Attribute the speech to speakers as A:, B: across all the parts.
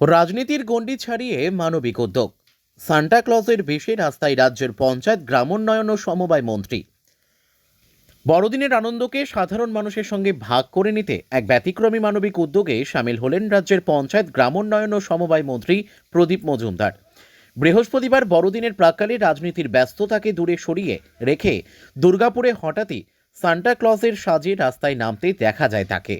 A: রাজনীতির গণ্ডি ছাড়িয়ে মানবিক উদ্যোগ। সান্টা ক্লজের বেশে রাস্তায় রাজ্যের পঞ্চায়েত, গ্রামোন্নয়ন ও সমবায় মন্ত্রী। বড়দিনের আনন্দকে সাধারণ মানুষের সঙ্গে ভাগ করে নিতে এক ব্যতিক্রমী মানবিক উদ্যোগে সামিল হলেন রাজ্যের পঞ্চায়েত, গ্রামোন্নয়ন ও সমবায় মন্ত্রী প্রদীপ মজুমদার। বৃহস্পতিবার বড়দিনের প্রাক্কালে রাজনীতির ব্যস্ততাকে দূরে সরিয়ে রেখে দুর্গাপুরে হঠাৎই সান্টা ক্লজের সাজে রাস্তায় নামতে দেখা যায় তাকে।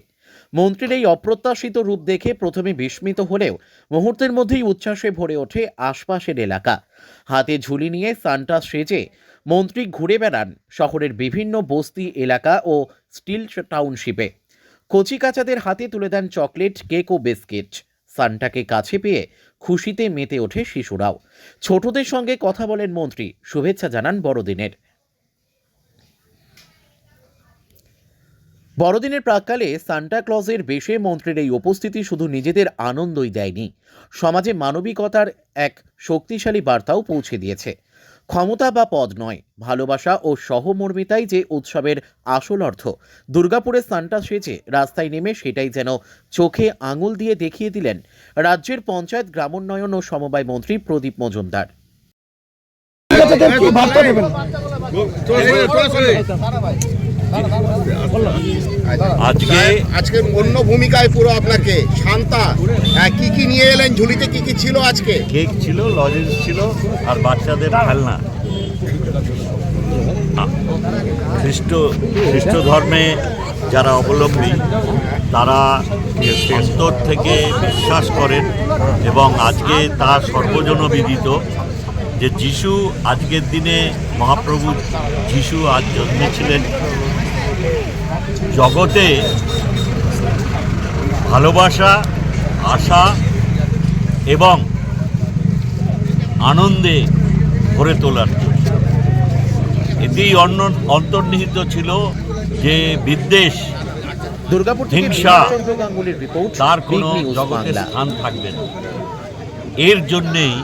A: মন্ত্রীর এই অপ্রত্যাশিত রূপ দেখে প্রথমে বিস্মিত হলেও মুহূর্তের মধ্যেই উচ্ছ্বাসে ভরে ওঠে আশপাশের এলাকা। হাতে ঝুলি নিয়ে সান্টা সেজে মন্ত্রী ঘুরে বেড়ান শহরের বিভিন্ন বস্তি এলাকা ও স্টিল টাউনশিপে। কচিকাচাদের হাতে তুলে দেন চকলেট, কেক ও বিস্কিট। সান্টাকে কাছে পেয়ে খুশিতে মেতে ওঠে শিশুরাও। ছোটদের সঙ্গে কথা বলেন মন্ত্রী। শুভেচ্ছা জানান বড়দিনের। বড়দিনের প্রাককালে সান্টা ক্লজের বেশে মন্ত্রীর এই উপস্থিতি শুধু নিজেদের আনন্দই দেয়নি, সমাজে মানবিকতার এক শক্তিশালী বার্তাও পৌঁছে দিয়েছে। ক্ষমতা বা পদ নয়, ভালোবাসা ও সহমর্মিতাই যে উৎসবের আসল অর্থ। দুর্গাপুরে সান্টা সেজে রাস্তায় নেমে সেটাই যেন চোখে আঙুল দিয়ে দেখিয়ে দিলেন রাজ্যের পঞ্চায়েত গ্রামোন্নয়ন ও সমবায় মন্ত্রী প্রদীপ মজুমদার।
B: আজকে
C: আজকে অন্য ভূমিকায় পুরো আপনাকে শান্তা হ্যাঁ, কি কি নিয়ে এলেন? ঝুলিতে কি কি ছিল আজকে?
B: কেক ছিল লজেন্স ছিল আর বাচ্চাদের খেলনা। খ্রিস্ট খ্রিস্ট ধর্মে যারা অবলম্বী তারা অন্তর থেকে বিশ্বাস করেন এবং আজকে তা সর্বজন বিদিত যে যিশু আজকের দিনে মহাপ্রভু যিশু আজ জন্মেছিলেন জগতে ভালোবাসা আশা এবং আনন্দে ভরে তোলার জন্য। এতেই অন্য অন্তর্নিহিত ছিল যে বিদ্বেষ
A: দুর্গাপুর
B: হিংসা, তার কোনো জগতে স্থান থাকবে না। এর জন্যেই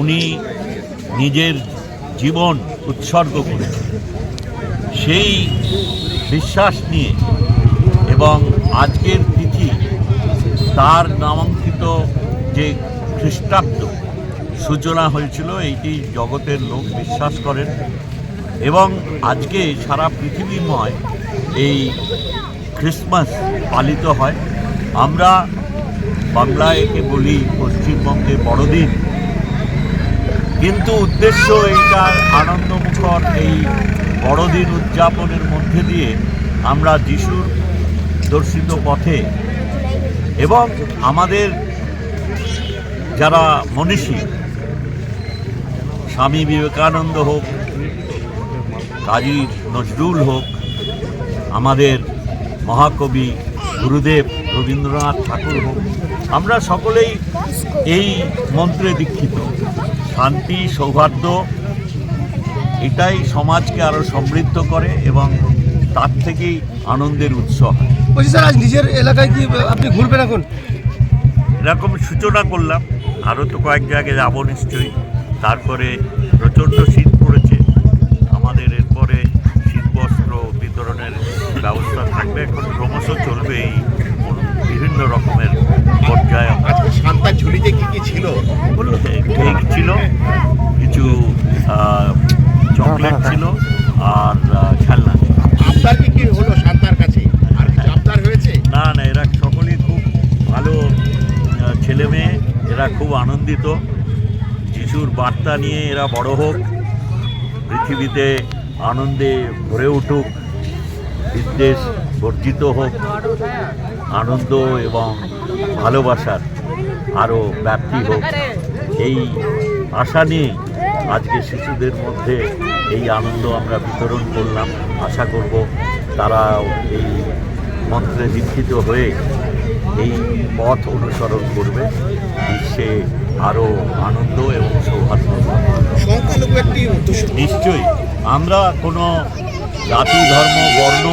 B: উনি নিজের জীবন উৎসর্গ করেছেন সেই বিশ্বাস নিয়ে এবং আজকের তিথি, তার নামাঙ্কিত যে খ্রিস্টাব্দ সূচনা হয়েছিল, এইটি জগতের লোক বিশ্বাস করেন এবং আজকে সারা পৃথিবীময় এই ক্রিসমাস পালিত হয়। আমরা বাংলায় একে বলি পশ্চিমবঙ্গে বড়দিন। কিন্তু উদ্দেশ্য এইটা আনন্দমুখর এই বড়দিন উদযাপনের মধ্যে দিয়ে আমরা যিশুর দর্শিত পথে এবং আমাদের যারা মনীষী, স্বামী বিবেকানন্দ হোক, কাজী নজরুল হোক, আমাদের মহাকবি গুরুদেব রবীন্দ্রনাথ ঠাকুর হোক, আমরা সকলেই এই মন্ত্রে দীক্ষিত। শান্তি সৌহার্দ্য এটাই সমাজকে আরও সমৃদ্ধ করে এবং তার থেকেই আনন্দের উৎস হয়।
D: বলছি স্যার আজ নিজের এলাকায় কি আপনি ঘুরবেন এখন?
B: এরকম সূচনা করলাম। আরও তো কয়েক জায়গায় যাব নিশ্চয়ই। তারপরে প্রচণ্ড শীত পড়েছে। আমাদের এরপরে শীত বস্ত্র বিতরণের ব্যবস্থা থাকবে। এখন ক্রমশ চলবে এই বিভিন্ন রকমের পর্যায়ে
C: আজকে ঝুলিতে কি কি ছিল?
B: বলল কেক ছিল কিছু চকলেট ছিল আর আহ, খেলনা ছিল।
C: আবদার কি কি হলো শান্তার কাছে? আর কিছু আবদার হয়েছে?
B: না না এরা সকলেই খুব ভালো ছেলে মেয়ে এরা খুব আনন্দিত। যিশুর বার্তা নিয়ে এরা বড় হোক পৃথিবীতে আনন্দে ভরে উঠুক বিদ্বেষ বর্জিত হোক আনন্দ এবং ভালোবাসার আরও ব্যাপ্তি হোক। এই আশা নিয়ে আজকে শিশুদের মধ্যে এই আনন্দ আমরা বিতরণ করলাম। আশা করব তারা এই মন্ত্রে দীক্ষিত হয়ে এই পথ অনুসরণ করবে। বিশ্বে আরও আনন্দ এবং সৌহার্দ্য।
C: একটি
B: নিশ্চয়ই। আমরা কোনো জাতি ধর্ম বর্ণ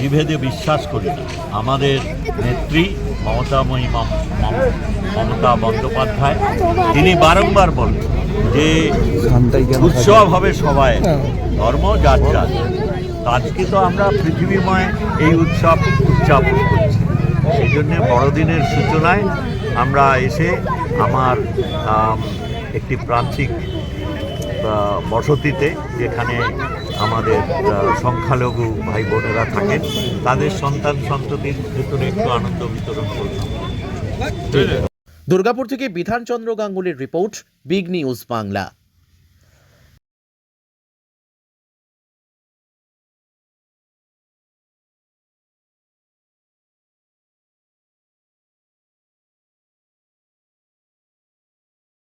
B: বিভেদে বিশ্বাস করি না। আমাদের নেত্রী মমতাময়ী মম- মম- মমতা বন্দ্যোপাধ্যায়, তিনি বারংবার বলেন যে উৎসব হবে সবাই ধর্ম যার যার আজকে তো আমরা পৃথিবীময় এই উৎসব উদযাপন করছি। সেই জন্যে বড়দিনের সূচনায় আমরা এসে আমার একটি প্রান্তিক বসতিতে যেখানে আমাদের সংখ্যালঘু ভাই বোনেরা থাকেন। তাদের সন্তান সন্ততির ভেতরে একটু আনন্দ বিতরণ করলাম।
A: দুর্গাপুর থেকে বিধানচন্দ্র গাঙ্গুলির রিপোর্ট, বিগ নিউজ বাংলা।